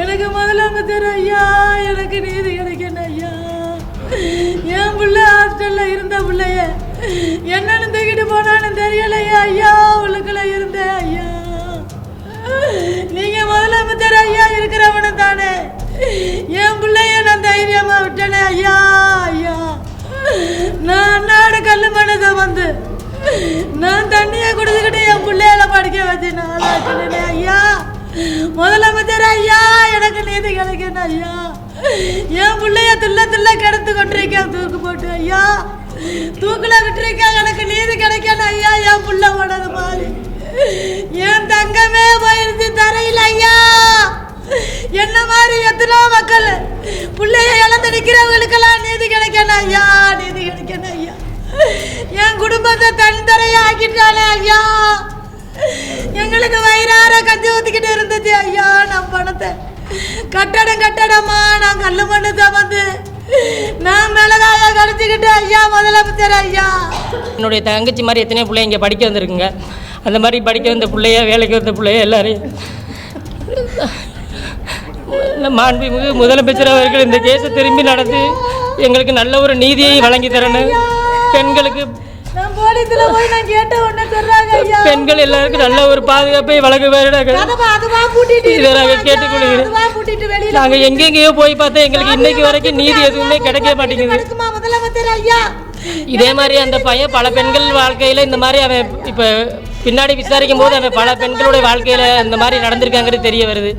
எனக்கு முதலமைச்சர் ஐயா எனக்கு நீதி கிடைக்கணும் ஐயா? என் பிள்ளை ஹாஸ்டல்ல இருந்த பிள்ளைய என்னன்னு தூக்கிட்டு போனான்னு தெரியலையா ஐயா உள்ளுக்குள்ள இருந்தேன் ஐயா. நீங்க முதலமைச்சர் ஐயா இருக்கிறவனு தானே. என் பிள்ளைய நான் தைரியமா விட்டேனே ஐயா ஐயா. நான் நாடு கல்லு மனதை வந்து நான் தண்ணியை குடிச்சுக்கிட்டு என் பிள்ளையில படிக்க வச்சு நான் ஐயா. முதலமைச்சர் ஐயா எனக்கு நீதி கிடைக்கணும் ஐயா. என் பிள்ளைய தில்ல தில்ல கிடத்து கொண்டிருக்கேன் தூக்கு போட்டு ஐயா. தூக்குல விட்டுருக்கேன் எனக்கு நீதி கிடைக்கணும் ஐயா என் புள்ள ஓடது மாதிரி. என் தங்கமே போயிருந்து தரையில் ஐயா. என்ன மாதிரி எத்தனோ மக்கள் பிள்ளைய இழந்து நிற்கிறவங்களுக்கெல்லாம் நீதி கிடைக்கணும் ஐயா நீதி கிடைக்கணும் ஐயா. என் குடும்பத்தை தன் தரையாக்கிட்டானே ஊத்திக்கிட்டு இருந்துச்சு. ஐயா நான் பணத்தை கட்டடம் கட்டடமா நான் கல்லு மண்ணு வந்து நான் மிளகாய கடிச்சுக்கிட்டு ஐயா முதலமைச்சர் ஐயா. என்னுடைய தங்கச்சி மாதிரி எத்தனையோ பிள்ளை இங்கே படிக்க வந்திருக்குங்க. அந்த மாதிரி படிக்க வந்த பிள்ளைய வேலைக்கு வந்த பிள்ளைய எல்லாரையும் மாண்புமிகு முதலமைச்சர் அவர்கள் இந்த கேஸை திரும்பி நடத்தி எங்களுக்கு நல்ல ஒரு நீதியை வழங்கி தரணும். பெண்களுக்கு போலீஸ்ல போய் நான் கேட்ட உடனே சொல்றாங்க ஐயா. பெண்கள் எல்லாருக்கும் நல்ல ஒரு பாதுகாப்பை வழங்க வேண்டும் கதவை அதுவா பூட்டிட்டு இதை. கேட்டுக்கொள்கிறோம். பூட்டிட்டு வெளியில நாங்கள் எங்கெங்கேயோ போய் பார்த்தா எங்களுக்கு இன்னைக்கு வரைக்கும் நீதி எதுவுமே கிடைக்க மாட்டேங்குது. முதலமைச்சர் ஐயா? இதே மாதிரி அந்த பையன் பல பெண்கள் வாழ்க்கையில் இந்த மாதிரி அவன் இப்போ பின்னாடி விசாரிக்கும் போது அவன் பல பெண்களுடைய வாழ்க்கையில் இந்த மாதிரி நடந்திருக்காங்கிறது தெரிய வருது.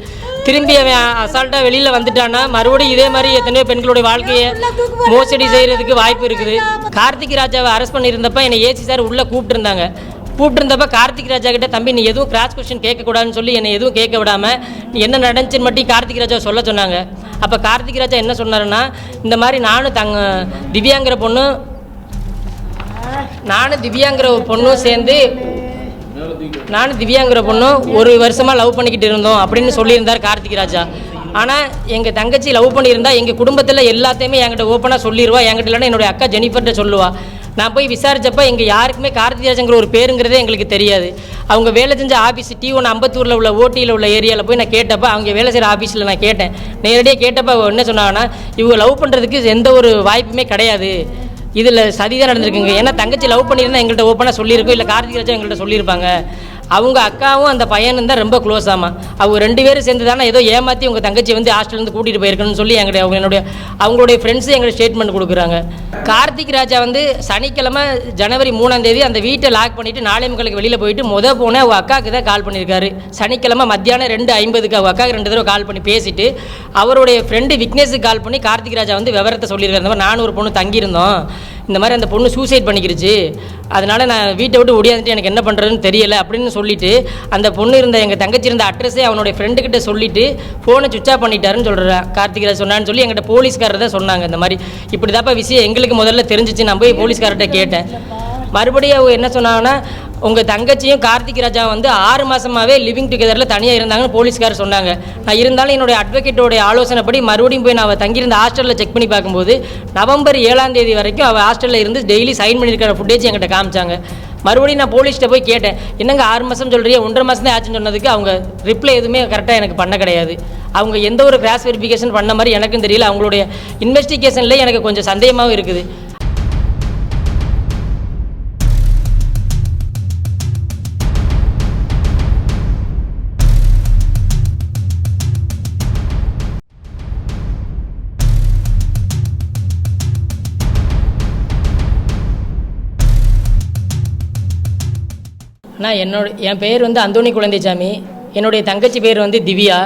திரும்பி அவன் அசால்ட்டாக வெளியில் வந்துட்டான்னா மறுபடியும் இதே மாதிரி எத்தனையோ பெண்களுடைய வாழ்க்கையை மோசடி செய்கிறதுக்கு வாய்ப்பு இருக்குது. கார்த்திக் ராஜாவை அரெஸ்ட் பண்ணியிருந்தப்ப என்னை ஏசி சார் உள்ளே கூப்பிட்டுருந்தாங்க. கூப்பிட்டுருந்தப்ப கார்த்திக் ராஜா கிட்ட தம்பி நீ எதுவும் கிராஸ் கொஸ்டின் கேட்கக்கூடாதுன்னு சொல்லி என்னை எதுவும் கேட்க விடாம நீ என்ன நடந்துச்சுன்னு மட்டும் கார்த்திக் ராஜா சொல்ல சொன்னாங்க. அப்போ கார்த்திக் ராஜா என்ன சொன்னாருன்னா இந்த மாதிரி நானும் தங்க திவ்யாங்கிற பொண்ணு நானும் திவ்யாங்கிற ஒரு பொண்ணும் சேர்ந்து நானும் திவ்யாங்கிற பொண்ணும் ஒரு வருஷமாக லவ் பண்ணிக்கிட்டு இருந்தோம் அப்படின்னு சொல்லியிருந்தார் கார்த்திக் ராஜா. ஆனால் எங்கள் தங்கச்சி லவ் பண்ணியிருந்தா எங்கள் குடும்பத்தில் எல்லாத்தையுமே என்கிட்ட ஓப்பனாக சொல்லிடுவா என்கிட்ட இல்லைன்னா என்னுடைய அக்கா ஜெனிஃபர்கிட்ட சொல்லுவாள் நான் போய் விசாரித்தப்போ எங்கள் யாருக்குமே கார்த்திக் ராஜாங்கிற ஒரு பேருங்கிறதே எங்களுக்கு தெரியாது. அவங்க வேலை செஞ்ச ஆஃபீஸ் டி ஒன் அம்பத்தூரில் உள்ள ஓட்டியில் உள்ள ஏரியாவில் போய் நான் கேட்டப்போ அவங்க வேலை செய்கிற ஆஃபீஸில் நான் கேட்டேன். நேரடியாக கேட்டப்போ என்ன சொன்னாங்கன்னா இவங்க லவ் பண்ணுறதுக்கு எந்த ஒரு வாய்ப்புமே கிடையாது. இதில் சதிதான் நடந்திருக்குங்க. ஏன்னா தங்கச்சி லவ் பண்ணியிருந்தா எங்கள்கிட்ட ஓப்பனாக சொல்லியிருக்கோம் இல்லை கார்த்திக் ராஜா எங்கள்கிட்ட சொல்லியிருப்பாங்க. அவங்க அக்காவும் அந்த பையனும் தான் ரொம்ப க்ளோஸ் ஆமாம் அவங்க ரெண்டு பேரும் சேர்ந்து தானே ஏதோ ஏமாற்றி உங்கள் தங்கச்சி வந்து ஹாஸ்டல்லேருந்து கூட்டிகிட்டு போயிருக்கணும்னு சொல்லி எங்களுடைய அவங்க என்னுடைய அவங்களுடைய ஃப்ரெண்ட்ஸு எங்களுக்கு ஸ்டேட்மெண்ட் கொடுக்குறாங்க. கார்த்திக் ராஜா வந்து சனிக்கிழமை ஜனவரி மூணாம் தேதி அந்த வீட்டை லாக் பண்ணிவிட்டு நாளை மக்களுக்கு வெளியில் போயிட்டு முத போன அவங்க அக்காவுக்கு தான் கால் பண்ணியிருக்காரு. சனிக்கிழமை மத்தியானம் ரெண்டு ஐம்பதுக்கு அவங்க அக்காவுக்கு ரெண்டு தடவை கால் பண்ணி பேசிட்டு அவருடைய ஃப்ரெண்டு விக்னேஷுக்கு கால் பண்ணி கார்த்திக் ராஜா வந்து விவரத்தை சொல்லியிருக்காரு. இந்த மாதிரி நானும் ஒரு பொண்ணு தங்கியிருந்தோம். இந்த மாதிரி அந்த பொண்ணு சூசைட் பண்ணிக்கிருச்சு அதனால் நான் வீட்டை விட்டு ஒடியாந்துட்டு எனக்கு என்ன பண்ணுறதுன்னு தெரியல அப்படின்னு சொல்லிட்டு அந்த பொண்ணு இருந்த எங்கள் தங்கச்சி இருந்த அட்ரஸே அவனுடைய ஃப்ரெண்டுக்கிட்ட சொல்லிட்டு ஃபோனை சுவிச் ஆஃப் பண்ணிட்டாருன்னு சொல்கிறேன் கார்த்திகரை சொன்னான்னு சொல்லி எங்கிட்ட போலீஸ்காரர் தான் சொன்னாங்க. இந்த மாதிரி இப்படி தாப்பா விஷயம் எங்களுக்கு முதல்ல தெரிஞ்சிச்சு. நான் போய் போலீஸ்காரர்கிட்ட கேட்டேன். மறுபடியும் அவங்க என்ன சொன்னாங்கன்னா உங்கள் தங்கச்சியும் கார்த்திக் ராஜா வந்து ஆறு மாதமாகவே லிவிங் டுகெதரில் தனியாக இருந்தாங்கன்னு போலீஸ்கார் சொன்னாங்க. நான் இருந்தாலும் என்னுடைய அட்வொகேட்டோடைய ஆலோசனைப்படி மறுபடியும் போய் நான் அவள் தங்கியிருந்த ஹாஸ்டலில் செக் பண்ணி பார்க்கும்போது நவம்பர் ஏழாம் தேதி வரைக்கும் அவள் ஹாஸ்டலில் இருந்து டெய்லி சைன் பண்ணியிருக்கிற ஃபுட்டேஜ் என்கிட்ட காமிச்சாங்க. மறுபடியும் நான் போலீஸ்கிட்ட போய் கேட்டேன் என்னங்க ஆறு மாதம் சொல்கிறீங்க ஒன்றரை மாதம் தான் ஆச்சுன்னு சொன்னதுக்கு அவங்க ரிப்ளை எதுவுமே கரெக்டாக எனக்கு பண்ண கிடையாது. அவங்க எந்த ஒரு கிராஸ் வெரிஃபிகேஷன் பண்ண மாதிரி எனக்கும் தெரியல. அவங்களுடைய இன்வெஸ்டிகேஷன்லேயே எனக்கு கொஞ்சம் சந்தேகமாகவும் இருக்குது. அண்ணா என்னோட என் பேர் வந்து அந்தோணி குழந்தைசாமி என்னுடைய தங்கச்சி பேர் வந்து திவ்யா.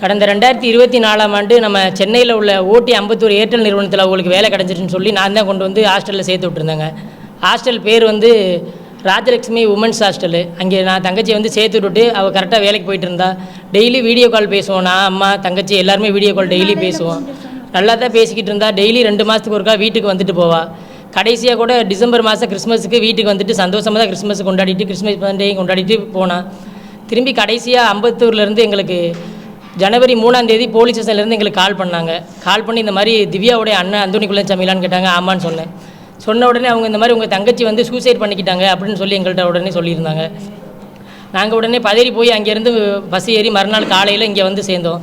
கடந்த ரெண்டாயிரத்தி இருபத்தி நாலாம் ஆண்டு நம்ம சென்னையில் உள்ள ஓட்டி ஐம்பத்தூர் ஏர்டெல் நிறுவனத்தில் அவங்களுக்கு வேலை கிடச்சிருச்சுன்னு சொல்லி நான் தான் கொண்டு வந்து ஹாஸ்டலில் சேர்த்து விட்டுருந்தேங்க. ஹாஸ்டல் பேர் வந்து ராஜலட்சுமி உமன்ஸ் ஹாஸ்டலு. அங்கே நான் தங்கச்சியை வந்து சேர்த்து விட்டுட்டு அவள் கரெக்டாக வேலைக்கு போயிட்டு இருந்தா. டெய்லி வீடியோ கால் பேசுவோம் நான் அம்மா தங்கச்சி எல்லாருமே வீடியோ கால் டெய்லி பேசுவோம். நல்லா தான் பேசிக்கிட்டு இருந்தா. டெய்லி ரெண்டு மாதத்துக்கு ஒருக்கா வீட்டுக்கு வந்துட்டு போவாள் கடைசியாக கூட டிசம்பர் மாதம் கிறிஸ்மஸுக்கு வீட்டுக்கு வந்துட்டு சந்தோஷமாக தான் கிறிஸ்மஸ் கொண்டாடிட்டு கிறிஸ்மஸ் பண்டிகை கொண்டாடிட்டு போனான் திரும்பி கடைசியாக அம்பத்தூர்லேருந்து எங்களுக்கு ஜனவரி மூணாம் தேதி போலீஸ் ஸ்டேஷன்லேருந்து எங்களுக்கு கால் பண்ணாங்க. கால் பண்ணி இந்த மாதிரி திவ்யாவுடைய அண்ணன் அந்தோணி குலச்சாமிலான்னு கேட்டாங்க ஆமான்னு சொன்னேன். சொன்ன உடனே அவங்க இந்த மாதிரி உங்கள் தங்கச்சி வந்து சூசைட் பண்ணிக்கிட்டாங்க அப்படின்னு சொல்லி எங்கள்கிட்ட உடனே சொல்லியிருந்தாங்க. நாங்கள் உடனே பதறி போய் அங்கேருந்து பஸ் ஏறி மறுநாள் காலையில் இங்கே வந்து சேர்ந்தோம்.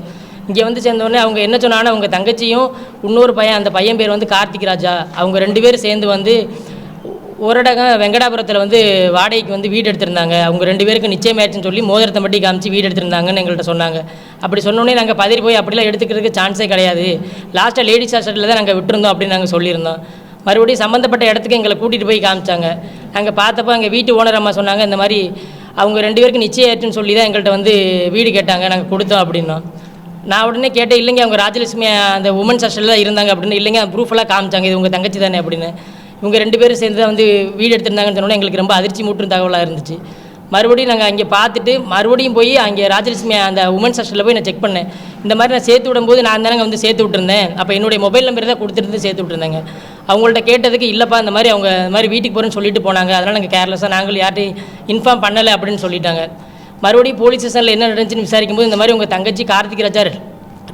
இங்கே வந்து சேர்ந்தோடனே அவங்க என்ன சொன்னாங்கன்னா அவங்க தங்கச்சியும் இன்னொரு பையன் அந்த பையன் பேர் வந்து கார்த்திக் ராஜா. அவங்க ரெண்டு பேரும் சேர்ந்து வந்து ஒரடகம் வெங்கடாபுரத்தில் வந்து வாடகைக்கு வந்து வீடு எடுத்திருந்தாங்க. அவங்க ரெண்டு பேருக்கு நிச்சயமாயிருச்சுன்னு சொல்லி மோதிரத்தை மட்டும் காமிச்சு வீடு எடுத்திருந்தாங்கன்னு எங்கள்கிட்ட சொன்னாங்க. அப்படி சொன்னோடனே நாங்கள் பதறி போய் அப்படிலாம் எடுத்துக்கிறதுக்கு சான்ஸே கிடையாது. லாஸ்ட்டாக லேடிஸ் ஹாஸ்டலில் தான் நாங்கள் விட்டுருந்தோம் அப்படின்னு நாங்கள் சொல்லியிருந்தோம். மறுபடியும் சம்மந்தப்பட்ட இடத்துக்கு எங்களை கூட்டிகிட்டு போய் காமிச்சாங்க. நாங்கள் பார்த்தப்போ எங்கள் வீட்டு ஓனர் அம்மா சொன்னாங்க இந்த மாதிரி அவங்க ரெண்டு பேருக்கு நிச்சயம் சொல்லி தான் எங்கள்கிட்ட வந்து வீடு கேட்டாங்க. நாங்கள் கொடுத்தோம் அப்படின்னோம். நான் உடனே கேட்டேன் இல்லைங்க அவங்க ராஜலட்சுமி அந்த உமன்ஸ் ஹாஸ்டலில் தான் இருந்தாங்க அப்படின்னு. இல்லைங்க ப்ரூஃபெல்லாம் காமிச்சாங்க. இது உங்கள் தங்கச்சி தானே அப்படின்னு. இவங்க ரெண்டு பேரும் சேர்ந்து தான் வந்து வீடு எடுத்திருந்தாங்கன்னு சொன்னோன்னே எங்களுக்கு ரொம்ப அதிர்ச்சி மூட்டும் தகவலாக இருந்துச்சு. மறுபடியும் நாங்கள் அங்கே பார்த்துட்டு மறுபடியும் போய் அங்கே ராஜலட்சுமி அந்த உமன்ஸ் ஹாஸ்டலில் போய் நான் செக் பண்ணேன். இந்த மாதிரி நான் சேர்த்து விடும்போது நான் தானே வந்து சேர்த்து விட்டுருந்தேன். அப்போ என்னுடைய மொபைல் நம்பர் தான் கொடுத்துருந்து சேர்த்து விட்டுருந்தாங்க. அவங்கள்ட்ட கேட்டதுக்கு இல்லைப்பா இந்த மாதிரி அவங்க இந்த மாதிரி வீட்டுக்கு போகிறேன்னு சொல்லிட்டு போனாங்க. அதனால் நாங்கள் கேர்லெஸ்ஸாக நாங்கள் யார்ட்டையும் இன்ஃபார்ம் பண்ணலை அப்படின்னு சொல்லிட்டாங்க. மறுபடியும் போலீஸ் ஸ்டேஷனில் என்ன நடந்துச்சுன்னு விசாரிக்கும் போது இந்த மாதிரி உங்கள் தங்கச்சி கார்த்திக் ராஜா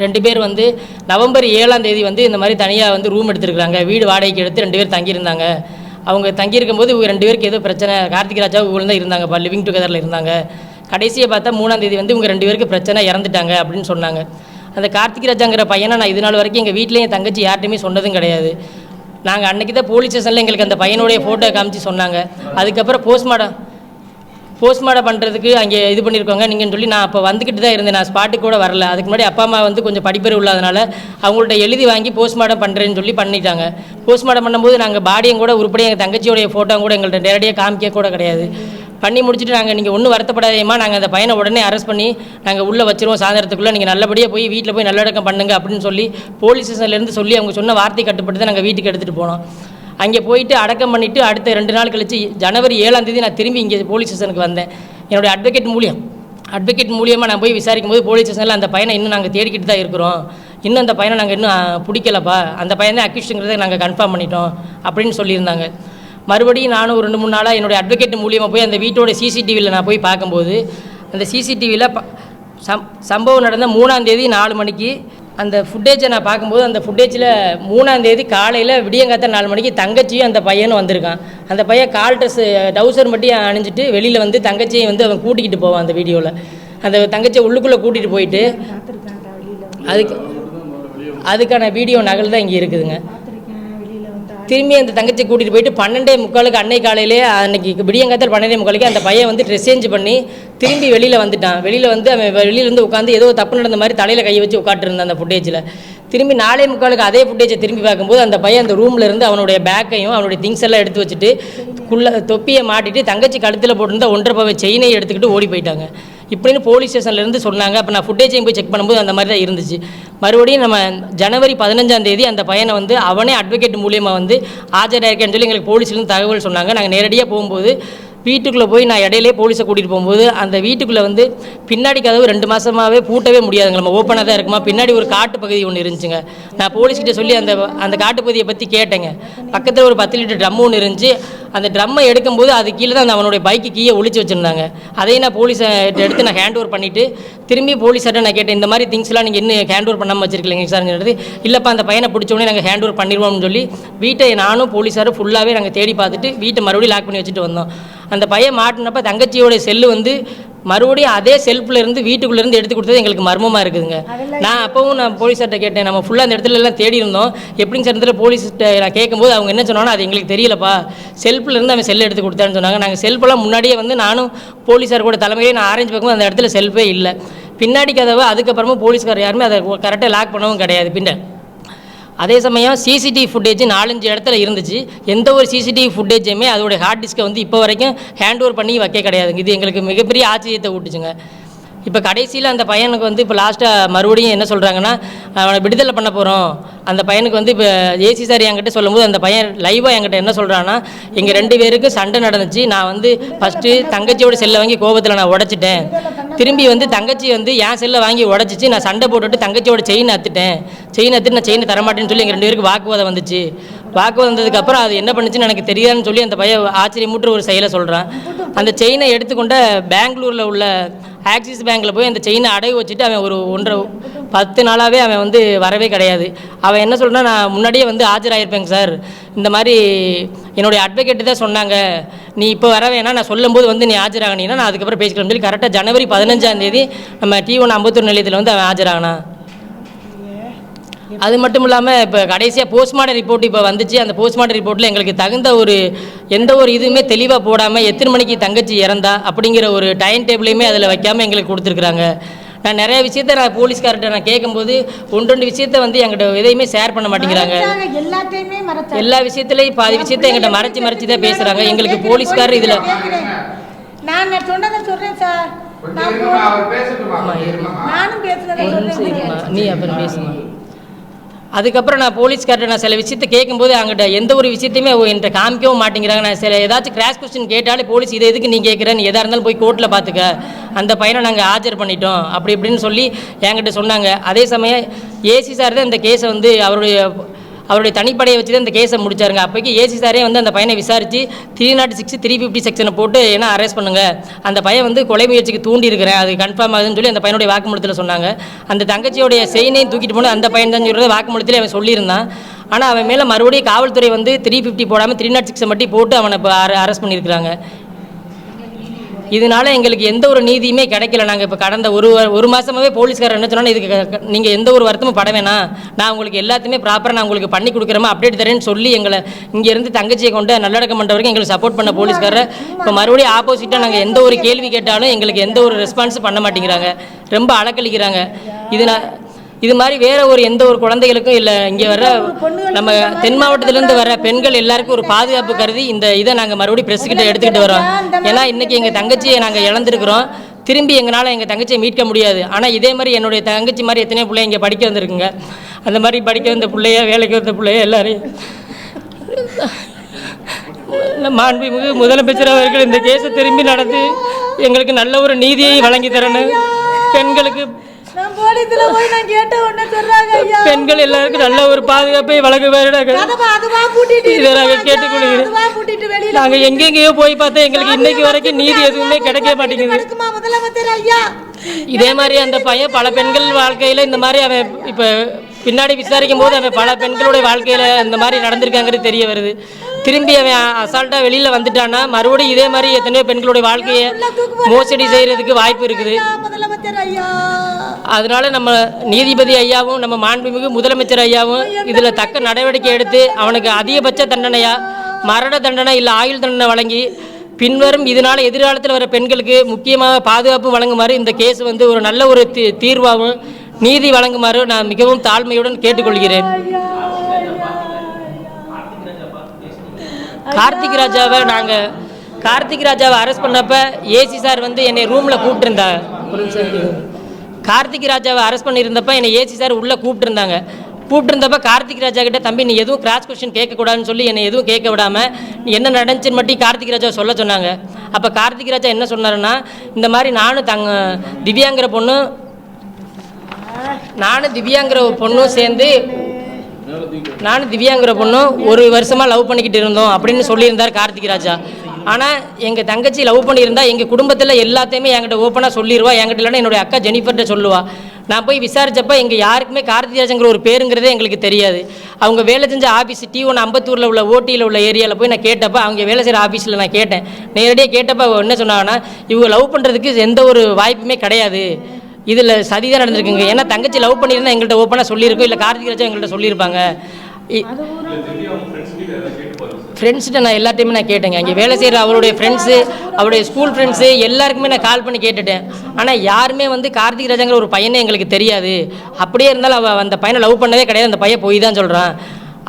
ரெண்டு பேர் வந்து நவம்பர் ஏழாம் தேதி வந்து இந்த மாதிரி தனியாக வந்து ரூம் எடுத்துருக்காங்க வீடு வாடகைக்கு எடுத்து ரெண்டு பேர் தங்கியிருந்தாங்க. அவங்க தங்கியிருக்கும் போது இவங்க ரெண்டு பேருக்கு ஏதோ பிரச்சனை. கார்த்திக் ராஜா இவங்க தான் இருந்தாங்கப்பா லிவிங் டுகெதரில் இருந்தாங்க. கடைசியை பார்த்தா மூணாம் தேதி வந்து இவங்க ரெண்டு பேருக்கு பிரச்சனை இறந்துட்டாங்க அப்படின்னு சொன்னாங்க. அந்த கார்த்திக் ராஜாங்கிற பையனை நான் இது நாள் வரைக்கும் எங்கள் வீட்லேயும் தங்கச்சி யார்ட்டையுமே சொன்னதும் கிடையாது. நாங்கள் அன்றைக்கி தான் போலீஸ் ஸ்டேஷனில் எங்களுக்கு அந்த பையனுடைய ஃபோட்டோ காமிச்சு சொன்னாங்க. அதுக்கப்புறம் போஸ்ட்மார்ட்டம் போஸ்ட்மார்ட்டம் பண்ணுறதுக்கு அங்கே இது பண்ணியிருக்கோங்க நீங்கள் சொல்லி நான் அப்போ வந்துக்கிட்டு தான் இருந்தேன். நான் ஸ்பாட்டுக்கு கூட வரல. அதுக்கு முன்னாடி அப்பா அம்மா வந்து கொஞ்சம் படிப்பறிவு உள்ளதுனால அவங்கள்ட்ட எழுதி வாங்கி போஸ்ட்மார்ட்டம் பண்ணுறேன்னு சொல்லி பண்ணிட்டாங்க. போஸ்ட்மார்ட்டம் பண்ணும்போது நாங்கள் பாடியும் கூட உருப்படியாக எங்கள் தங்கச்சியோடைய ஃபோட்டோ கூட எங்கள்கிட்ட நேரடியாக காமிக்க கூட கிடையாது. பண்ணி முடிச்சுட்டு நாங்கள் நீங்கள் ஒன்றும் வருத்தப்படாதேம்மா. நாங்கள் அந்த பையனை உடனே அரெஸ்ட் பண்ணி நாங்கள் உள்ளே வச்சிருவோம். சாயந்தரத்துக்குள்ளே நீங்கள் நல்லபடியாக போய் வீட்டில் போய் நல்லடக்கம் பண்ணுங்க அப்படின்னு சொல்லி போலீஸ் ஸ்டேஷன்லேருந்து சொல்லி அவங்க சொன்ன வார்த்தை கட்டுப்பட்டு தான் நாங்கள் வீட்டுக்கு எடுத்துகிட்டு போனோம். அங்கே போயிட்டு அடக்கம் பண்ணிவிட்டு அடுத்த ரெண்டு நாள் கழிச்சு ஜனவரி ஏழாம் தேதி நான் திரும்பி இங்கே போலீஸ் ஸ்டேஷனுக்கு வந்தேன். என்னுடைய அட்வொகேட் மூலியம். அட்வொகேட் மூலியமாக நான் போய் விசாரிக்கும் போது போலீஸ் ஸ்டேஷனில் அந்த பையனை இன்னும் நாங்கள் தேடிக்கிட்டு தான் இருக்கிறோம். இன்னும் அந்த பையனை நாங்கள் இன்னும் பிடிக்கலப்பா. அந்த பையனை தான் அக்யூஸ்டுங்கிறத நாங்கள் கன்ஃபார்ம் பண்ணிட்டோம் அப்படின்னு சொல்லியிருந்தாங்க. மறுபடியும் நானும் ஒரு ரெண்டு மூணு நாளாக என்னுடைய அட்வொகேட் மூலியமாக போய் அந்த வீட்டோட சிசிடிவியில் நான் போய் பார்க்கும்போது அந்த சிசிடிவியில் சம் சம்பவம் நடந்த மூணாம் தேதி நாலு மணிக்கு அந்த ஃபுட்டேஜை நான் பார்க்கும்போது அந்த ஃபுட்டேஜில் மூணாம் தேதி காலையில் விடியங்காத்த நாலு மணிக்கு தங்கச்சியும் அந்த பையனும் வந்திருக்கான். அந்த பையன் கால் ட்ரெஸ் டவுசர் மட்டும் அணிஞ்சிட்டு வெளியில் வந்து தங்கச்சியை வந்து அவன் கூட்டிக்கிட்டு போவான் அந்த வீடியோவில் அந்த தங்கச்சியை உள்ளுக்குள்ளே கூட்டிகிட்டு போயிட்டு அதுக்கு அதுக்கான வீடியோ நகல் தான் இங்கே இருக்குதுங்க. திரும்பி அந்த தங்கச்சி கூட்டிகிட்டு போயிட்டு பன்னெண்டே முக்காலுக்கு அன்னை காலையிலே அன்னைக்கு விடியங்காத்தால் பன்னெண்டே முக்காலுக்கு அந்த பையன் வந்து ட்ரெஸ் சேஞ்ச் பண்ணி திரும்பி வெளியில் வந்துட்டான். வெளியில் வந்து அவன் வெளியில இருந்து உட்காந்து ஏதோ தப்பு நடந்த மாதிரி தலையில் கையை வச்சு உட்காட்டுருந்தான் அந்த ஃபுட்டேஜில் திரும்பி நாலே முக்காலுக்கு அதே ஃபுட்டேஜை திரும்பி பார்க்கும்போது அந்த பையன் அந்த ரூமில் இருந்து அவனுடைய பேக்கையும் அவனுடைய திங்ஸ் எல்லாம் எடுத்து வச்சுட்டு குள்ள தொப்பியை மாட்டிட்டு தங்கச்சி கழுத்தில் போட்டிருந்தா ஒன்றரை பவை செயினை எடுத்துக்கிட்டு ஓடி போயிட்டாங்க. இப்படின்னு போலீஸ் ஸ்டேஷன்லேருந்து சொன்னாங்க. அப்போ நான் ஃபுட்டேஜையும் போய் செக் பண்ணும்போது அந்த மாதிரி தான் இருந்துச்சு. மறுபடியும் நம்ம ஜனவரி பதினஞ்சாம் தேதி அந்த பையனை வந்து அவனே அட்வொகேட் மூலியமாக வந்து ஆஜராயிருக்கேன்னு சொல்லி எங்களுக்கு போலீஸ்லேருந்து தகவல் சொன்னாங்க. நாங்கள் நேரடியாக போகும்போது வீட்டுக்குள்ளே போய் நான் இடையிலே போலீஸை கூட்டிகிட்டு போகும்போது அந்த வீட்டுக்குள்ளே வந்து பின்னாடி கதவு ரெண்டு மாதமாகவே பூட்டவே முடியாதுங்க. நம்ம ஓப்பனாக தான் இருக்குமா? பின்னாடி ஒரு காட்டு பகுதி ஒன்று இருந்துச்சுங்க. நான் போலீஸ்கிட்ட சொல்லி அந்த அந்த காட்டு பகுதியை பற்றி கேட்டேங்க. பக்கத்தில் ஒரு பத்து லிட்டர் ட்ரம் ஒன்று இருந்துச்சு. அந்த ட்ரம்மை எடுக்கும்போது அது கீழே தான் அந்த அவனுடைய பைக்கு கீழே ஒழிச்சு வச்சுருந்தாங்க. அதையும் நான் போலீஸை எடுத்து நான் ஹேண்ட் ஓவர் பண்ணிவிட்டு திரும்பி போலீஸ்கிட்ட நான் கேட்டேன் இந்த மாதிரி திங்ஸ்லாம் நீங்கள் இன்னும் ஹேண்ட் ஓவர் பண்ணாமல் வச்சிருக்கீங்க சார்ங்கிறது இல்லைப்பா அந்த பையனை பிடிச்சோடனே நாங்கள் ஹேண்ட் ஓவர் பண்ணிடுவோம்னு சொல்லி வீட்டை நானும் போலீஸாரும் ஃபுல்லாகவே நாங்கள் தேடி பார்த்துட்டு வீட்டை மறுபடியும் லாக் பண்ணி வச்சுட்டு வந்தோம். அந்த பையன் மாட்டினப்ப தங்கச்சியோட செல்லு வந்து மறுபடியும் அதே செல்ஃப்ல இருந்து வீட்டுக்குள்ள இருந்து எடுத்து கொடுத்தது எங்களுக்கு மர்மமாக இருக்குதுங்க. நான் அப்பவும் நான் போலீஸார்ட்ட கேட்டேன் நம்ம ஃபுல்லாக அந்த இடத்துல எல்லாம் தேடி இருந்தோம். எப்படிங்க சார் இடத்துல போலீஸ்கிட்ட நான் கேட்கும்போது அவங்க என்ன சொன்னாங்கன்னா அது எங்களுக்கு தெரியலப்பா. செல்ஃப்ல இருந்து அவன் செல் எடுத்து கொடுத்தான்னு சொன்னாங்க. நாங்கள் செல்ஃபெல்லாம் முன்னாடியே வந்து நானும் போலீஸார் கூட தலைமையிலே நான் ஆரஞ்சு பார்க்கும்போது அந்த இடத்துல செல்ஃபே இல்லை. பின்னாடி கதவை அதுக்கப்புறமா போலீஸ்கார் யாருமே அதை கரெக்டாக லாக் பண்ணவும் கிடையாது. பின்ன அதே சமயம் சிசிடிவி ஃபுட்டேஜ் நாலஞ்சு இடத்துல இருந்துச்சு. எந்த ஒரு சிசிடிவி ஃபுட்டேஜுமே அதோடைய ஹார்ட் டிஸ்க்கை வந்து இப்போ வரைக்கும் ஹேண்ட் ஓவர் பண்ணி வைக்க கிடையாதுங்க. இது எங்களுக்கு மிகப்பெரிய ஆச்சரியத்தை ஊட்டுச்சுங்க. இப்போ கடைசியில் அந்த பையனுக்கு வந்து இப்போ லாஸ்ட்டாக மறுபடியும் என்ன சொல்கிறாங்கன்னா அவனை விடுதலை பண்ண போகிறோம் அந்த பையனுக்கு வந்து இப்போ ஏசி சார் என்கிட்ட சொல்லும்போது அந்த பையன் லைவாக என்கிட்ட என்ன சொல்கிறான்னா எங்கள் ரெண்டு பேருக்கு சண்டை நடந்துச்சு. நான் வந்து ஃபஸ்ட்டு தங்கச்சியோட செல்லை வாங்கி கோபத்தில் நான் உடைச்சிட்டேன். திரும்பி வந்து தங்கச்சி வந்து என் செல்லை வாங்கி உடச்சிச்சு நான் சண்டை போட்டுட்டு தங்கச்சியோட செயின் அத்துட்டேன் செயின் அத்துட்டு நான் செயினை தரமாட்டேன்னு சொல்லி எங்கள் ரெண்டு பேருக்கு வாக்குவாதம் வந்துச்சு. வாக்குவாதம் வந்ததுக்கப்புறம் அது என்ன பண்ணுச்சுன்னு எனக்கு தெரியாதுன்னு சொல்லி அந்த பையன் ஆச்சரியமூட்டுற ஒரு செயலை சொல்கிறான் அந்த செயினை எடுத்துக்கொண்ட பெங்களூரில் உள்ள ஆக்சிஸ் பேங்க்கில் போய் அந்த செயினை அடகு வச்சுட்டு அவன் ஒரு ஒன்றரை பத்து நாளாகவே அவன் வந்து வரவே கிடையாது. அவன் என்ன சொல்றான் நான் முன்னாடியே வந்து ஆஜராயிருப்பேங்க சார். இந்த மாதிரி என்னுடைய அட்வொகேட்டு தான் சொன்னாங்க. நீ இப்போ வர வேணா நான் சொல்லும்போது வந்து நீ ஆஜராகினீங்கன்னா நான் அதுக்கப்புறம் பேசிக்கலாம் சொல்லி கரெக்டாக ஜனவரி பதினஞ்சாந்தேதி நம்ம டி ஒன் அம்பத்தூர் நிலையத்தில் வந்து அவன் ஆஜராகினான் அது மட்டும் இல்லாமல் இப்போ கடைசியாக போஸ்ட்மார்ட்டம் ரிப்போர்ட் இப்போ வந்துச்சு. அந்த போஸ்ட்மார்ட்டம் ரிப்போர்ட்டில் எங்களுக்கு தகுந்த ஒரு எந்த ஒரு இதுவுமே தெளிவாக போடாமல் எத்தனை மணிக்கு தங்கச்சி இறந்தா அப்படிங்கிற ஒரு டைம் டேபிளையுமே அதில் வைக்காமல் எங்களுக்கு கொடுத்துருக்குறாங்க. நான் நிறைய விஷயத்த நான் போலீஸ்கார்ட்ட நான் கேட்கும்போது ஒன்று ரெண்டு விஷயத்த வந்து என்கிட்ட எதையுமே ஷேர் பண்ண மாட்டேங்கிறாங்க. எல்லா விஷயத்துலையும் பாதி விஷயத்த எங்கிட்ட மறைச்சி மறைச்சி தான் பேசுகிறாங்க எங்களுக்கு போலீஸ்காரர் இதில். நான் சொன்னதை சொல்றேன் சார். நானும் இருமா. நீ அப்புறம் பேசுமா? அதுக்கப்புறம் நான் போலீஸ்கார்ட்ட நான் சில விஷயத்தை கேட்கும்போது அங்கிட்ட எந்த ஒரு விஷயத்தையுமே என்கிட்ட காமிக்கவும் மாட்டேங்கிறாங்க. நான் சில ஏதாச்சும் கிராஷ் கொஸ்டின் கேட்டாலே போலீஸ் இதை எதுக்கு நீ கேட்குறேன்னு எதாக இருந்தாலும் போய் கோர்ட்டில் பார்த்துக்க அந்த பையனை நாங்கள் ஆஜர் பண்ணிட்டோம். அப்படி இப்படின்னு சொல்லி என்கிட்ட சொன்னாங்க. அதே சமயம் ஏசி சார் தான் இந்த கேஸை வந்து அவருடைய அவருடைய தனிப்படையை வச்சு தான் இந்த கேஸை முடிச்சாருங்க. அப்போக்கி ஏசி சாரே வந்து அந்த பையனை விசாரித்து three naught six three fifty செக்ஷனை போட்டு என்ன அரெஸ்ட் பண்ணுங்க. அந்த பையன் வந்து கொலை முயற்சிக்கு தூண்டி இருக்கிறேன். அது கன்ஃபார்ம் ஆகுதுன்னு சொல்லி அந்த பையனுடைய வாக்குமூலத்தில் சொன்னாங்க. அந்த தங்கச்சியோடைய செயினையும் தூக்கிட்டு போன அந்த பையன் தான் சொல்கிறது வாக்குமூலத்தில் அவன் சொல்லியிருந்தான். ஆனால் அவன் மேலே மறுபடியும் காவல்துறை வந்து த்ரீ ஃபிஃப்டி போடாமல் த்ரீ நாட் சிக்ஸை மட்டும் போட்டு அவனை இப்போ அரெஸ்ட் பண்ணியிருக்கிறாங்க. இதனால எங்களுக்கு எந்த ஒரு நீதியுமே கிடைக்கல. நாங்கள் இப்போ கடந்த ஒரு ஒரு மாதமாகவே போலீஸ்காரர் என்ன சொன்னால் இதுக்கு நீங்கள் எந்த ஒரு வருத்தமும் பட வேணாம். நான் உங்களுக்கு எல்லாத்தையுமே ப்ராப்பராக நான் உங்களுக்கு பண்ணி கொடுக்குறேமா அப்டேட் தரேன்னு சொல்லி எங்களை இங்கேருந்து தங்கச்சியை கொண்டு நல்லடக்கம் பண்ணுற வரைக்கும் எங்களுக்கு சப்போர்ட் பண்ண போலீஸ்காரர். இப்போ மறுபடியும் ஆப்போசிட்டாக நாங்கள் எந்த ஒரு கேள்வி கேட்டாலும் எங்களுக்கு எந்த ஒரு ரெஸ்பான்ஸும் பண்ண மாட்டேங்கிறாங்க. ரொம்ப அலக்கழிக்கிறாங்க. இது நான் இது மாதிரி வேற ஒரு எந்த ஒரு குழந்தைகளுக்கும் இல்லை இங்கே வர நம்ம தென் மாவட்டத்திலேருந்து வர பெண்கள் எல்லாருக்கும் ஒரு பாதுகாப்பு கருதி இந்த இதை நாங்கள் மறுபடியும் பிரஸ் கிட்ட எடுத்துக்கிட்டு வரோம். ஏன்னா இன்னைக்கு எங்கள் தங்கச்சியை நாங்கள் இழந்திருக்கிறோம். திரும்பி எங்களால் எங்கள் தங்கச்சியை மீட்க முடியாது. ஆனால் இதே மாதிரி என்னுடைய தங்கச்சி மாதிரி எத்தனையோ பிள்ளைங்க இங்கே படிக்க வந்திருக்குங்க. அந்த மாதிரி படிக்க வந்த பிள்ளைய வேலைக்கு வந்த பிள்ளைய எல்லாரையும். மாண்புமிகு முதலமைச்சர் அவர்கள் இந்த கேஸை திரும்பி நடந்து எங்களுக்கு நல்ல ஒரு நீதியை வழங்கி தரணும். பெண்களுக்கு போலீஸ்ல போய் நான் கேட்ட உடனே சொல்றாங்க ஐயா பெண்கள் எல்லாருக்கும் நல்ல ஒரு பாதுகாப்பை வழங்க வேண்டாங்க அதுவா பூட்டிட்டு இதை ஐயா? கேட்டுக்கொள்கிறோம் அதுவா பூட்டிட்டு வெளியில நாங்க எங்கெங்கேயோ போய் பார்த்தா எங்களுக்கு இன்னைக்கு வரைக்கும் நீதி எதுவுமே கிடைக்க மாட்டேங்குது. முதலமைச்சர் ஐயா? இதே மாதிரி அந்த பையன் பல பெண்கள் வாழ்க்கையில இந்த மாதிரி அவன் இப்ப பின்னாடி விசாரிக்கும் போது அவன் பல பெண்களுடைய வாழ்க்கையில இந்த மாதிரி நடந்திருக்காங்கிறது தெரிய வருது. திரும்பி அவன் அசால்ட்டாக வெளியில் வந்துட்டான்னா மறுபடியும் இதே மாதிரி எத்தனையோ பெண்களுடைய வாழ்க்கையை மோசடி செய்கிறதுக்கு வாய்ப்பு இருக்குது. அதனால நம்ம நீதிபதி ஐயாவும் நம்ம மாண்புமிகு முதலமைச்சர் ஐயாவும் இதில் தக்க நடவடிக்கை எடுத்து அவனுக்கு அதிகபட்ச தண்டனையா மரண தண்டனை இல்லை ஆயுள் தண்டனை வழங்கி பின்வரும் இதனால எதிர்காலத்தில் வர பெண்களுக்கு முக்கியமாக பாதுகாப்பு வழங்குமாறு இந்த கேஸ் வந்து ஒரு நல்ல ஒரு தீ- தீர்வாகவும் நீதி வழங்குமாறு நான் மிகவும் தாழ்மையுடன் கேட்டுக்கொள்கிறேன். கார்த்திக் ராஜாவை நாங்கள் கார்த்திக் ராஜாவை அரெஸ்ட் பண்ணப்ப ஏசி சார் வந்து என்னை ரூமில் கூப்பிட்டுருந்தாங்க. கார்த்திக் ராஜாவை அரெஸ்ட் பண்ணியிருந்தப்ப என்னை ஏசி சார் உள்ளே கூப்பிட்டுருந்தாங்க. கூப்பிட்டுருந்தப்ப கார்த்திக் ராஜா கிட்ட தம்பி நீ எதுவும் கிராஸ் கொஸ்டின் கேட்கக்கூடாதுன்னு சொல்லி என்னை எதுவும் கேட்க விடாம நீ என்ன நடந்துச்சுன்னு மட்டும் கார்த்திக் ராஜா சொல்ல சொன்னாங்க. அப்போ கார்த்திக் ராஜா என்ன சொன்னாருன்னா இந்த மாதிரி நானும் தங்க திவ்யாங்கிற பொண்ணு நானும் திவ்யாங்கிற பொண்ணும் சேர்ந்து நானும் திவ்யாங்கிற பொண்ணும் ஒரு வருஷமாக லவ் பண்ணிக்கிட்டு இருந்தோம் அப்படின்னு சொல்லியிருந்தார் கார்த்திக் ராஜா. ஆனால் எங்கள் தங்கச்சி லவ் பண்ணியிருந்தா எங்கள் குடும்பத்தில் எல்லாத்தையுமே என்கிட்ட ஓப்பனாக சொல்லிடுவா என்கிட்ட இல்லைன்னா என்னுடைய அக்கா ஜெனிஃபர்கிட்ட சொல்லுவா. நான் போய் விசாரித்தப்ப எங்கள் யாருக்குமே கார்த்திக் ராஜங்கிற ஒரு பேருங்கிறதே எங்களுக்கு தெரியாது. அவங்க வேலை செஞ்ச ஆஃபீஸ் டி ஒன் அம்பத்தூரில் உள்ள ஓட்டியில் உள்ள ஏரியாவில் போய் நான் கேட்டப்போ அவங்க வேலை செய்கிற ஆஃபீஸில் நான் கேட்டேன். நேரடியாக கேட்டப்போ என்ன சொன்னாங்கன்னா இவங்க லவ் பண்ணுறதுக்கு எந்த ஒரு வாய்ப்புமே கிடையாது. இதில் சதி தான் நடந்திருக்குங்க. ஏன்னா தங்கச்சி லவ் பண்ணியிருந்தா எங்கள்கிட்ட ஓப்பனாக சொல்லியிருக்கோம். இல்லை கார்த்திக் ராஜா எங்கள்கிட்ட சொல்லியிருப்பாங்க. ஃப்ரெண்ட்ஸ்கிட்ட நான் எல்லாத்தையுமே நான் கேட்டேங்க. அங்கே வேலை செய்கிற அவருடைய ஃப்ரெண்ட்ஸு அவருடைய ஸ்கூல் ஃப்ரெண்ட்ஸு எல்லாருக்குமே நான் கால் பண்ணி கேட்டுட்டேன். ஆனால் யாருமே வந்து கார்த்திக் ராஜாங்கிற ஒரு பையனே எங்களுக்கு தெரியாது. அப்படியே இருந்தாலும் அவள் அந்த பையனை லவ் பண்ணதே கிடையாது. அந்த பையன் போய் தான் சொல்கிறான்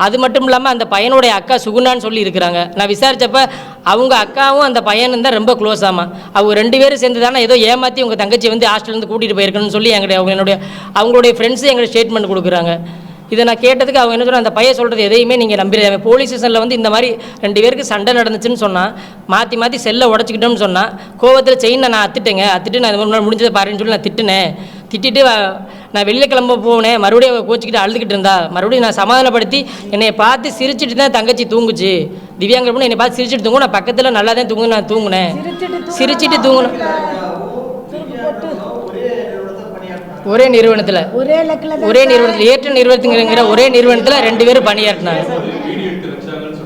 அது மட்டும் இல்லாமல் அந்த பையனுடைய அக்கா சுகுணான்னு சொல்லி இருக்கிறாங்க நான் விசாரிச்சப்ப அவங்க அக்காவும் அந்த பையனும் தான் ரொம்ப க்ளோஸ் ஆமாம் அவங்க ரெண்டு பேரும் சேர்ந்து தானே ஏதோ ஏமாற்றி உங்கள் தங்கச்சி வந்து ஹாஸ்டல்லேருந்து கூட்டிகிட்டு போயிருக்கணும்னு சொல்லி எங்களுடைய அவங்க என்னுடைய அவங்களுடைய ஃப்ரெண்ட்ஸு எங்களுக்கு ஸ்டேட்மெண்ட் கொடுக்குறாங்க. இதை நான் கேட்டதுக்கு அவங்க என்ன சொல்றாங்க அந்த பையன் சொல்கிறது எதையுமே நீங்கள் நம்பிடுறாங்க போலீஸ் ஸ்டேஷனில் வந்து இந்த மாதிரி ரெண்டு பேருக்கு சண்டை நடந்துச்சுன்னு சொன்னால் மாற்றி மாற்றி செல்லை உடச்சிக்கிட்டோம்னு சொன்னால் கோவத்தில் செயினை நான் அத்துட்டேங்க. அத்துட்டு நான் இது மாதிரி முடிஞ்சதை பாருன்னு சொல்லி நான் திட்டினேன். திட்டிட்டு நான் வெளியில் கிளம்ப போனேன். மறுபடியும் அவ கோச்சிக்கிட்டு அழுதுகிட்டு இருந்தா. மறுபடியும் நான் சமாதானப்படுத்தி என்னை பார்த்து சிரிச்சிட்டு தான் தங்கச்சி தூங்குச்சு. திவ்யாங்கிற பொண்ணு என்னை பார்த்து சிரிச்சிட்டு தூங்கும் நான் பக்கத்தில் நல்லா தான் தூங்கு நான் தூங்குனேன். சிரிச்சிட்டு தூங்கணும் ஒரே நிறுவனத்தில். ஒரே நிறுவனத்தில். ஏற்ற நிறுவனத்துங்கிற ஒரே நிறுவனத்தில் ரெண்டு பேரும் பணியாற்றினாங்க வீடியோ எடுத்து வச்சாங்கன்னு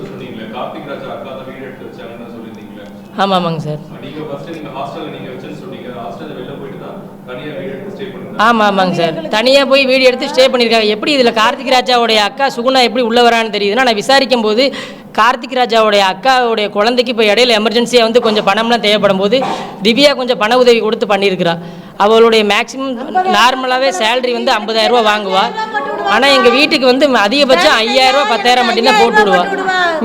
ஆமாம் ஆமாங்க சார். தனியாக போய் வீடியோ எடுத்து ஸ்டே பண்ணியிருக்காங்க எப்படி இதில் கார்த்திக் ராஜாவுடைய அக்கா சுகுணா எப்படி உள்ளே வரான்னு தெரியுதுன்னா நான் விசாரிக்கும் போது கார்த்திக் ராஜாவுடைய அக்காவுடைய குழந்தைக்கு இப்போ இடையில எமர்ஜென்சியாக வந்து கொஞ்சம் பணம்லாம் தேவைப்படும் போது திவ்யா கொஞ்சம் பண உதவி கொடுத்து பண்ணியிருக்கிறா அவளுடைய மேக்ஸிமம் நார்மலாகவே சேலரி வந்து 50000 ரூபாய் வாங்குவா. ஆனால் எங்கள் வீட்டுக்கு வந்து அதிகபட்சம் 5000 ரூபாய் பத்தாயிரம் மட்டும்தான் போட்டு விடுவா.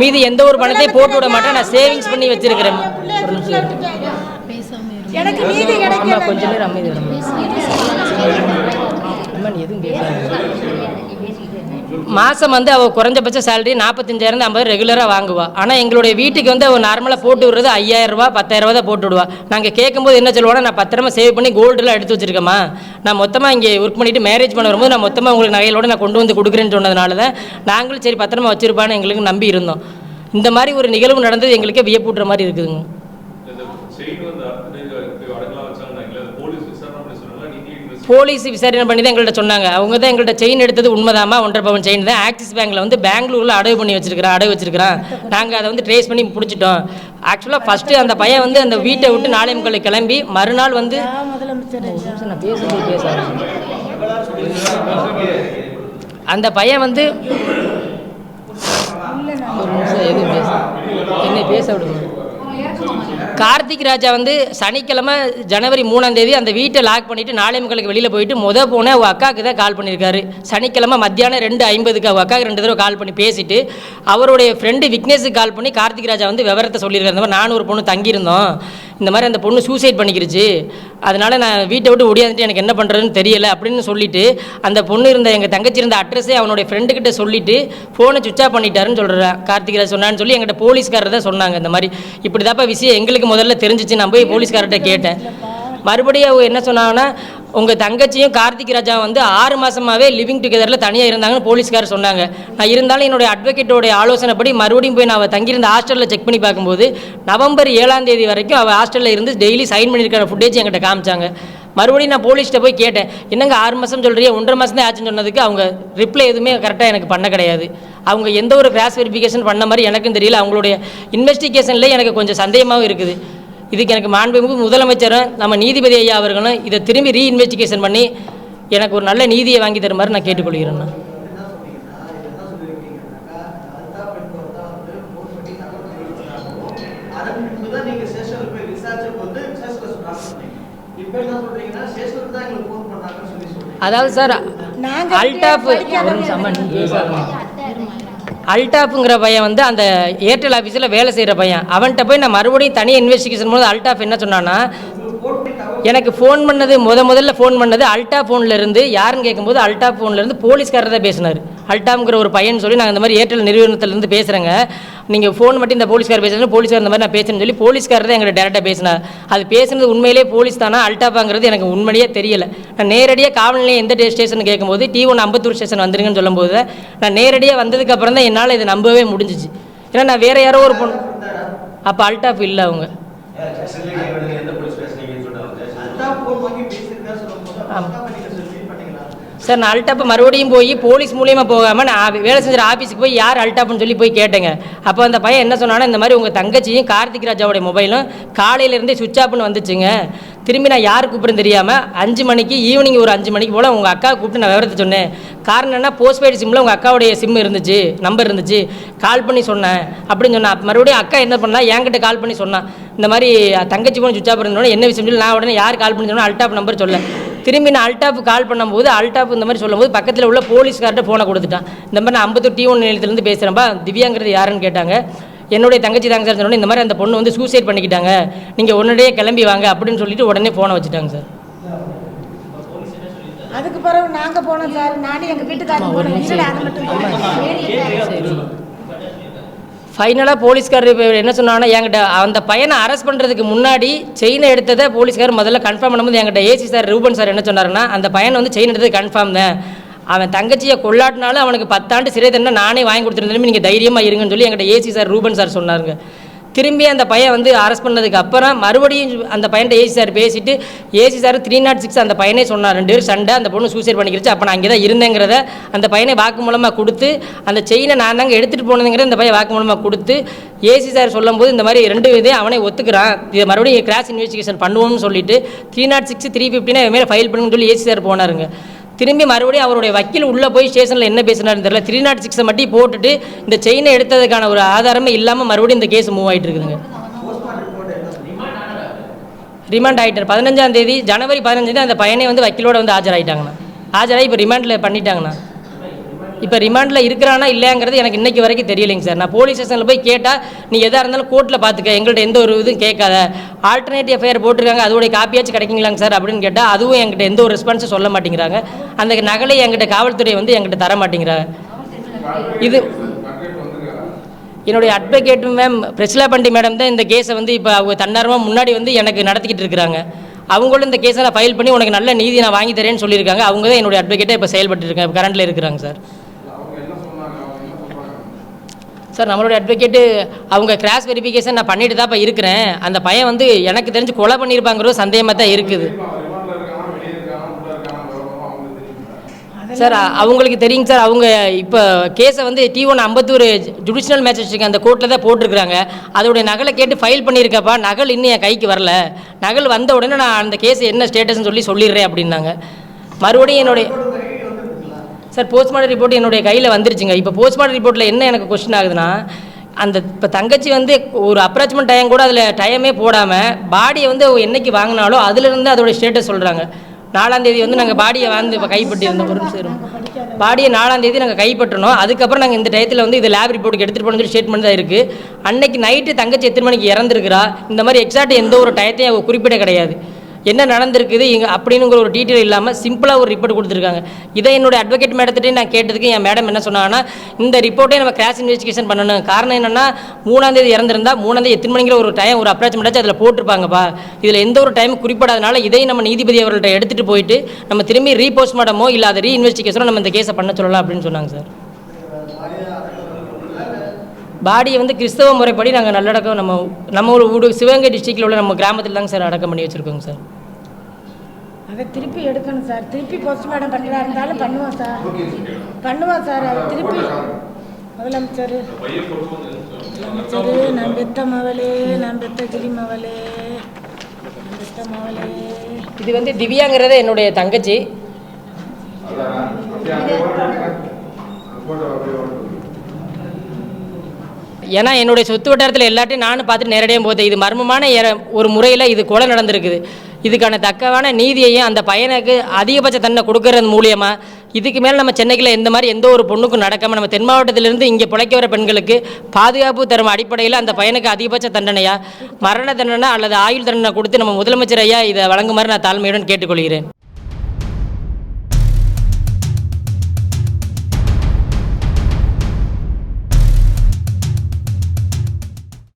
மீதி எந்த ஒரு பணத்தையும் போட்டு விட மாட்டேன் நான் சேவிங்ஸ் பண்ணி வச்சிருக்கிறேன். ஒரு நிமிஷம் இரு. எனக்கு நீதி அம்மா கிடைக்கல கொஞ்ச நேரம் அமைதி மாதம் வந்து அவள் குறைஞ்சபட்ச சேலரி நாற்பத்தஞ்சாயிரம் ஐம்பது ரெகுலராக வாங்குவா. ஆனால் எங்களுடைய வீட்டுக்கு வந்து அவள் நார்மலாக போட்டு விடுறது ஐயாயிரம் ரூபா பத்தாயிரம் ரூபா தான் போட்டு விடுவா. நாங்கள் கேட்கும்போது என்ன சொல்லுவோம்னா நான் பத்திரமா சேவ் பண்ணி கோல்டுலாம் எடுத்து வச்சிருக்கேம்மா. நான் மொத்தமாக இங்கே ஒர்க் பண்ணிட்டு மேரேஜ் பண்ண வரும்போது நான் மொத்தமாக உங்களுக்கு நகையோட நான் கொண்டு வந்து கொடுக்குறேன்னு சொன்னதுனால தான் நாங்களும் சரி பத்திரமா வச்சிருப்பான்னு எங்களுக்கு நம்பி இருந்தோம். இந்த மாதிரி ஒரு நிகழ்வு நடந்தது எங்களுக்கே வியப்பூட்டுற மாதிரி இருக்குதுங்க இந்த செயின் வந்து அடகு- அடங்கலாம் வச்சாங்கன்னாங்களே அது போலீஸ் விசாரணை பண்ணி சொன்னாங்களா நீங்க இன்வெஸ்ட் போலீஸ் விசாரணை பண்ணி தான் எங்கள்கிட்ட சொன்னாங்க. அவங்க தான் எங்கள்கிட்ட செயின் எடுத்தது உண்மைதாம்மா. ஒன்றரை பவன் செயின் தான். ஆக்சிஸ் பேங்க்கில் வந்து பெங்களூரில் அடகு பண்ணி வச்சிருக்கிறேன் அடகு வச்சிருக்கிறான். நாங்கள் அதை வந்து ட்ரேஸ் பண்ணி பிடிச்சிட்டோம். ஆக்சுவலாக ஃபஸ்ட்டு அந்த பையன் வந்து அந்த வீட்டை விட்டு நாளை முக்கால் கிளம்பி மறுநாள் வந்து நான் பேசுறது பேச அந்த பையன் வந்து ஒரு நிமிஷம் எதுவும் பேச என்னை பேச விடுங்க. கார்த்திக் ராஜா வந்து சனிக்கிழமை ஜனவரி மூணாம் தேதி அந்த வீட்டை லாக் பண்ணிட்டு நாளை மக்களுக்கு வெளியில் போயிட்டு முத போன அவங்க அக்காவுக்கு தான் கால் பண்ணியிருக்காரு. சனிக்கிழமை மத்தியானம் ரெண்டு ஐம்பதுக்கு அவங்க அக்காவுக்கு ரெண்டு தடவை கால் பண்ணி பேசிட்டு அவருடைய ஃப்ரெண்டு விக்னேஷுக்கு கால் பண்ணி கார்த்திக் ராஜா வந்து விவரத்தை சொல்லியிருக்காரு. இந்த மாதிரி நானும் ஒரு பொண்ணு தங்கியிருந்தோம். இந்த மாதிரி அந்த பொண்ணு சூசைட் பண்ணிக்கிருச்சு. அதனால நான் வீட்டை விட்டு ஓடியாந்துட்டு எனக்கு என்ன பண்ணுறதுன்னு தெரியல அப்படின்னு சொல்லிட்டு அந்த பொண்ணு இருந்த எங்கள் தங்கச்சி இருந்த அட்ரஸே அவனுடைய ஃப்ரெண்டுக்கிட்ட சொல்லிட்டு ஃபோனை சுவிச் ஆஃப் பண்ணிட்டாருன்னு சொல்கிறேன் கார்த்திக் ராஜ் சொன்னான்னு சொல்லி எங்கிட்ட போலீஸ்காரர் தான் சொன்னாங்க இந்த மாதிரி. இப்படி தாப்பா விஷயம். எங்களுக்கு முதல்ல தெரிஞ்சிச்சு. நான் போய் போலீஸ்கார்ட்ட கேட்டேன். மறுபடியும் அவங்க என்ன சொன்னாங்கன்னா உங்கள் தங்கச்சியும் கார்த்திக் ராஜா வந்து ஆறு மாதமாகவே லிவிங் டுகெதரில் தனியாக இருந்தாங்கன்னு போலீஸ்காரர் சொன்னாங்க. நான் இருந்தாலும் என்னுடைய அட்வொகேட்டோடைய ஆலோசனைப்படி மறுபடியும் போய் நான் அவள் தங்கியிருந்த ஹாஸ்டலில் செக் பண்ணி பார்க்கும்போது நவம்பர் ஏழாம் தேதி வரைக்கும் அவள் ஹாஸ்டலில் இருந்து டெய்லி சைன் பண்ணியிருக்கிற ஃபுட்டேஜ் என்கிட்ட காமிச்சாங்க. மறுபடியும் நான் போலீஸ்கிட்ட போய் கேட்டேன் என்னங்க ஆறு மாதம் சொல்கிறிய ஒன்றரை மாதம் தான் ஆச்சுன்னு சொன்னதுக்கு அவங்க ரிப்ளை எதுவுமே கரெக்டாக எனக்கு பண்ண கிடையாது. அவங்க எந்த ஒரு கிராஸ் வெரிஃபிகேஷன் பண்ண மாதிரி எனக்கும் தெரியல. அவங்களுடைய இன்வெஸ்டிகேஷன்லேயே எனக்கு கொஞ்சம் சந்தேகமாகவும் இருக்குது. இதுக்கு எனக்கு மாண்புமிகு முதலமைச்சரும் நம்ம நீதிபதி ஐயா அவர்களும் இதை திரும்பி ரீஇன்வெஸ்டிகேஷன் பண்ணி எனக்கு ஒரு நல்ல நீதியை வாங்கி தருமாறு நான் கேட்டுக்கொள்கிறேன் அதன் பின்பு தான் நீங்க ஸ்டேஷன்ல போய் விசாரிச்ச போது ஸ்டேஷன்ல சொன்னாங்க இப்ப என்ன சொல்றீங்கன்னா ஸ்டேஷனுக்கு தான் எங்களுக்கு ஃபோன் பண்ணாங்கன்னு சொல்லி சொல்றீங்க அதாவது சார் அல்டாஃப். அல்டாஃப்ங்கிற பையன் வந்து அந்த ஏர்டெல் ஆஃபீஸில் வேலை செய்கிற பையன் அவன்கிட்ட போய் நான் மறுபடியும் தனியாக இன்வெஸ்டிகேஷன் போது அல்டாஃப் என்ன சொன்னான்னா எனக்கு ஃபோன் பண்ணது முத முதல்ல ஃபோன் பண்ணது அல்டா ஃபோன்ல இருந்து யாருன்னு கேட்கும்போது அல்டா ஃபோன்ல இருந்து போலீஸ்காரர் தான் பேசினார் அல்டாம்ங்கிற ஒரு பையன் சொல்லி நாங்கள் இந்த மாதிரி ஏர்டெல் நிறுவனத்திலேருந்து பேசுகிறேங்க நீங்கள் ஃபோன் மட்டும் இந்த போலீஸ்கார் பேசுகிறேன் போலீஸ்கார் இந்த மாதிரி நான் பேசுறேன்னு சொல்லி போலீஸ்கார் தான் எங்களை டேரெக்டாக பேசினார் அது பேசுனது உண்மையிலேயே போலீஸ் தானா? அல்டாப்பாங்கிறது எனக்கு உண்மையிலேயே தெரியல. நான் நேரடியாக காவல் நிலையம் எந்த டே ஸ்டேஷன் கேட்கும்போது டி ஒன் அம்பத்தூர் ஸ்டேஷன் வந்துருங்கன்னு சொல்லும்போது நான் நேரடியாக வந்ததுக்கப்புறம் தான் என்னால் இதை நம்பவே முடிஞ்சிச்சு. ஏன்னா நான் வேறு யாரோ ஒரு பொண்ணு. அப்போ அல்டாப் இல்லை அவங்க அதான் ஃபோன் வாங்கி பேசியிருக்கா சொல்லும்போது அப்ப நீங்க ஃபீல் பண்ணீங்களா சார் நான் அல்டாப்பை மறுபடியும் போய் போலீஸ் மூலியமாக போகாமல் நான் வேலை செஞ்ச ஆஃபீஸுக்கு போய் யார் அல்டாப்னு சொல்லி போய் கேட்டேங்க. அப்போ அந்த பையன் என்ன சொன்னான்னா இந்த மாதிரி உங்கள் தங்கச்சியும் கார்த்திக் ராஜாவோடைய மொபைலும் காலையிலேருந்தே சுவிட்ச் ஆஃப்னு வந்துச்சுங்க. திரும்பி நான் யார் கூப்பிடுன்னு தெரியாமல் அஞ்சு மணிக்கு ஈவினிங் ஒரு அஞ்சு மணிக்கு போல் உங்கள் அக்கா கூப்பிட்டு நான் விவரத்தை சொன்னேன். காரணம் என்ன போஸ்ட்பெய்டு சிம்மில் உங்கள் அக்காவுடைய சிம் இருந்துச்சு நம்பர் இருந்துச்சு. கால் பண்ணி சொன்னேன். அப்படின்னு சொன்னேன் மறுபடியும் அக்கா என்ன பண்ணா என்கிட்ட கால் பண்ணி சொன்னான் இந்த மாதிரி தங்கச்சி போன சுவிட்ச் ஆஃப் இருந்தோட என்ன விஷயம் சொல்லி நான் உடனே யார் கால் பண்ணி சொன்னால் அல்டாப் நம்பர் சொல்ல திரும்பி நான் அல்டாப் கால் பண்ணும்போது அல்டாப் இந்த மாதிரி சொல்லும்போது பக்கத்தில் உள்ள போலீஸ்கார்ட்ட ஃபோனை கொடுத்துட்டான். இந்த மாதிரி நான் ஐம்பத்தொரு டி ஒன் நிலையத்துலேருந்து பேசுகிறேன்ப்பா திவ்யாங்கிறது யாருன்னு கேட்டாங்க. என்னுடைய தங்கச்சி தாங்க சார் சொன்னோன்னே இந்த மாதிரி அந்த பொண்ணு வந்து சூசைட் பண்ணிக்கிட்டாங்க. நீங்கள் உடனடியே கிளம்பி வாங்க அப்படின்னு சொல்லிட்டு உடனே ஃபோனை வச்சுட்டாங்க சார். அதுக்கு பிறகு நாங்க போனோம் சார். நானும் எங்க வீட்டுக்காரங்க போனோம் இல்லடா, அது மட்டும் தான். ஃபைனலாக போலீஸ்கார் இப்போ என்ன சொன்னாங்கன்னா என்கிட்ட அந்த பையனை அரெஸ்ட் பண்ணுறதுக்கு முன்னாடி செயினை எடுத்ததை போலீஸ்கார் முதல்ல கன்ஃபார்ம் பண்ணும்போது என்கிட்ட ஏசி சார் ரூபன் சார் என்ன சொன்னார்னா அந்த பையனை வந்து செயின் எடுத்தது கன்ஃபார்ம் தான். அவன் தங்கச்சியை கொள்ளாட்டினாலும் அவனுக்கு பத்தாண்டு சிறை தண்டனை நானே வாங்கி கொடுத்துருந்தேன் நீங்கள் தைரியமாக இருங்கன்னு சொல்லி என்கிட்ட ஏசி சார் ரூபன் சார் சொன்னாருங்க. திரும்பி அந்த பையன் வந்து அரெஸ்ட் பண்ணதுக்கு அப்புறம் மறுபடியும் அந்த பையன்கிட்ட ஏசி சார் பேசிட்டு AC sir three naught six அந்த பையனே சொன்னார் ரெண்டு பேரும் சண்டை அந்த பொண்ணு சூசைட் பண்ணிக்கிடுச்சு அப்போ நான் அங்கே தான் இருந்தேங்கிறத அந்த பையனை வாக்கு மூலமாக கொடுத்து அந்த செயினை நான் தாங்க எடுத்துகிட்டு போனதுங்கிறத இந்த பையன் வாக்கு மூலமாக கொடுத்து ஏசி சார் சொல்லும்போது இந்த மாதிரி ரெண்டு இதே அவனே ஒத்துக்கிறான். இதை மறுபடியும் கிராஸ் இன்வெஸ்டிகேஷன் பண்ணுவோம்னு சொல்லிட்டு த்ரீ நாட் சிக்ஸ் த்ரீ ஃபிஃப்டினா மேலே ஃபைல் பண்ணுன்னு சொல்லி ஏசி சார் போனாருங்க. திரும்பி மறுபடியும் அவருடைய வக்கீல் உள்ளே போய் ஸ்டேஷனில் என்ன பேசினாருன்னு தெரியல. த்ரீ நாட் சிக்ஸை மட்டும் போட்டுட்டு இந்த செயினை எடுத்ததுக்கான ஒரு ஆதாரமே இல்லாமல் மறுபடியும் இந்த கேஸ் மூவ் ஆகிட்டு இருக்குதுங்க. ரிமாண்ட் ஆகிட்டார் பதினஞ்சாம் தேதி ஜனவரி பதினஞ்சு அந்த பையனே வந்து வக்கீலோட வந்து ஆஜராயிட்டாங்கண்ணா. ஆஜராகி இப்போ ரிமாண்டில் பண்ணிட்டாங்கண்ணா. இப்போ ரிமாண்டில் இருக்கிறானா இல்லையாங்கிறது எனக்கு இன்றைக்கி வரைக்கும் தெரியலைங்க சார். நான் போலீஸ் ஸ்டேஷனில் போய் கேட்டால் நீ எதாக இருந்தாலும் கோர்ட்டில் பார்த்துக்க எங்கள்கிட்ட எந்த ஒரு இதுவும் கேட்காத. ஆல்டர்னேட்டிவ் எஃப்ஐஆர் போட்டிருக்காங்க. அதோடைய காப்பியாச்சும் கிடைக்குங்களாங்க சார் அப்படின்னு கேட்டால் அதுவும் என்கிட்ட எந்த ஒரு ரெஸ்பான்ஸும் சொல்ல மாட்டேங்கிறாங்க. அந்த நகலை என்கிட்ட காவல்துறை வந்து என்கிட்ட தர மாட்டேங்கிறாங்க. இது என்னுடைய advocate ma'am Priscilla Pandi madam தான் இந்த கேஸை வந்து இப்போ அவங்க தன்னார்வமாக முன்னாடி வந்து எனக்கு நடத்திக்கிட்டு இருக்கிறாங்க. அவங்களும் இந்த கேஸை நான் ஃபைல் பண்ணி உனக்கு நல்ல நீதி நான் வாங்கி தரேன்னு சொல்லியிருக்காங்க. அவங்க தான் என்னுடைய அட்வொகேட்டை இப்போ செயல்பட்டு இருக்காங்க கரண்ட்டில் இருக்கிறாங்க சார். சார் நம்மளுடைய அட்வொகேட்டு அவங்க கிராஸ் வெரிஃபிகேஷன் நான் பண்ணிட்டு தான் இப்போ இருக்கிறேன். அந்த பையன் வந்து எனக்கு தெரிஞ்சு கொலை பண்ணியிருப்பாங்கிற சந்தேகமாக தான் இருக்குது. சார் அவங்களுக்கு தெரியுங்க சார் அவங்க இப்போ கேஸை வந்து T one Ambattur judicial magistrate அந்த கோர்ட்டில் தான் போட்டிருக்காங்க அதோடைய நகலை கேட்டு ஃபைல் பண்ணியிருக்கப்பா நகல் இன்னும் என் கைக்கு வரல. நகல் வந்த உடனே நான் அந்த கேஸ் என்ன ஸ்டேட்டஸ்னு சொல்லி சொல்லிடுறேன் அப்படின்னாங்க. மறுபடியும் என்னுடைய சார் போஸ்ட்மார்ட்டம் ரிப்போர்ட் என்னுடைய கையில் வந்துருச்சுங்க. இப்போ போஸ்ட்மார்ட்டம் ரிப்போர்ட்டில் என்ன எனக்கு கொஸ்டின் ஆகுதுன்னா அந்த இப்போ தங்கச்சி வந்து ஒரு அப்ராச்மெண்ட் டைம் கூட அதில் டைமே போடாமல் பாடியை வந்து என்னைக்கு வாங்கினாலோ அதுலேருந்து அதோட ஸ்டேட்டஸ் சொல்கிறாங்க நாலாம் தேதி வந்து நாங்கள் பாடியை வந்து இப்போ கைப்பற்றியிருந்தோம் ஒரு நிமிஷம் பாடியை நாலாம் தேதி நாங்கள் கைப்பற்றணும். அதுக்கப்புறம் நாங்கள் இந்த டயத்தில் வந்து இது லேப் ரிப்போர்ட்டுக்கு எடுத்துகிட்டு போன சொல்லி ஸ்டேட்மெண்ட் தான் இருக்குது அன்னைக்கு நைட்டு தங்கச்சி எத்தனை மணிக்கு இறந்துருக்குறா? இந்த மாதிரி எக்ஸாக்ட் எந்த ஒரு டயத்தையும் அவங்க குறிப்பிட கிடையாது. என்ன நடந்திருக்குது இங்கே அப்படிங்கிற ஒரு டீட்டெயில் இல்லாமல் சிம்பிளாக ஒரு ரிப்போர்ட் கொடுத்துருக்காங்க. இதை என்னோட அட்வொகேட் மேடத்திட்டே நான் கேட்டதுக்கு என் மேடம் என்ன சொன்னாங்கன்னா இந்த ரிப்போர்ட்டே நம்ம கிராஸ் இன்வெஸ்டிகேஷன் பண்ணணும். காரணம் என்னென்னா மூணாந்தேதி இறந்துருந்தா மூணாந்தேதி எத்தனை மணிங்கிற ஒரு டைம் ஒரு அப்ராச்மெண்ட் அதில் போட்டிருப்பாங்கப்பா. இதில் எந்த ஒரு டைம் குறிப்பிடாதனால இதையும் நம்ம நீதிபதி அவர்கள்ட்ட எடுத்துகிட்டு போயிட்டு நம்ம திரும்பி ரீபோஸ்ட்மார்ட்டமோ இல்லை அதை ரீ இன்வெஸ்டிகேஷனோ நம்ம இந்த கேஸை பண்ண சொல்லலாம் அப்படின்னு சொன்னாங்க சார். பாடியை வந்து கிறிஸ்தவ முறைப்படி நாங்கள் நல்லடக்கம் நம்ம நம்ம ஒரு ஊடு சிவகங்கை டிஸ்ட்ரிக்டில் உள்ள நம்ம கிராமத்தில் தாங்க சார் அடக்கம் பண்ணி வச்சுருக்கோங்க சார். அதை திருப்பி எடுக்கணும் சார். திருப்பி போஸ்ட்மார்ட்டம் பண்ணுறதா இருந்தாலும் பண்ணுவோம் சார். பண்ணுவோம் சார். அது திருப்பி முதலமைச்சர். முதலமைச்சர் நான் பெத்த மவளே நான் பெத்த கிளி மவளே பெத்த மவளே இது வந்து திவ்யாங்கிறது என்னுடைய தங்கச்சி. ஏன்னா என்னுடைய சொத்து வட்டாரத்தில் எல்லாத்தையும் நானும் பார்த்துட்டு நேரடியாக போதேன் இது மர்மமான ஏற- ஒரு முறையில் இது கொலை நடந்திருக்குது. இதுக்கான தக்கவான நீதியையும் அந்த பையனுக்கு அதிகபட்ச தண்டனை கொடுக்கறது மூலியமாக இதுக்கு மேலே நம்ம சென்னையில் எந்த மாதிரி எந்த ஒரு பொண்ணுக்கும் நடக்காமல் நம்ம தென் மாவட்டத்திலிருந்து இங்கே பிழைக்க வர பெண்களுக்கு பாதுகாப்பு தரும் அடிப்படையில் அந்த பையனுக்கு அதிகபட்ச தண்டனையா மரண தண்டனை அல்லது ஆயுள் தண்டனை கொடுத்து நம்ம முதலமைச்சர் ஐயா இதை வழங்குமாறு நான் தாழ்மையுடன் கேட்டுக்கொள்கிறேன்.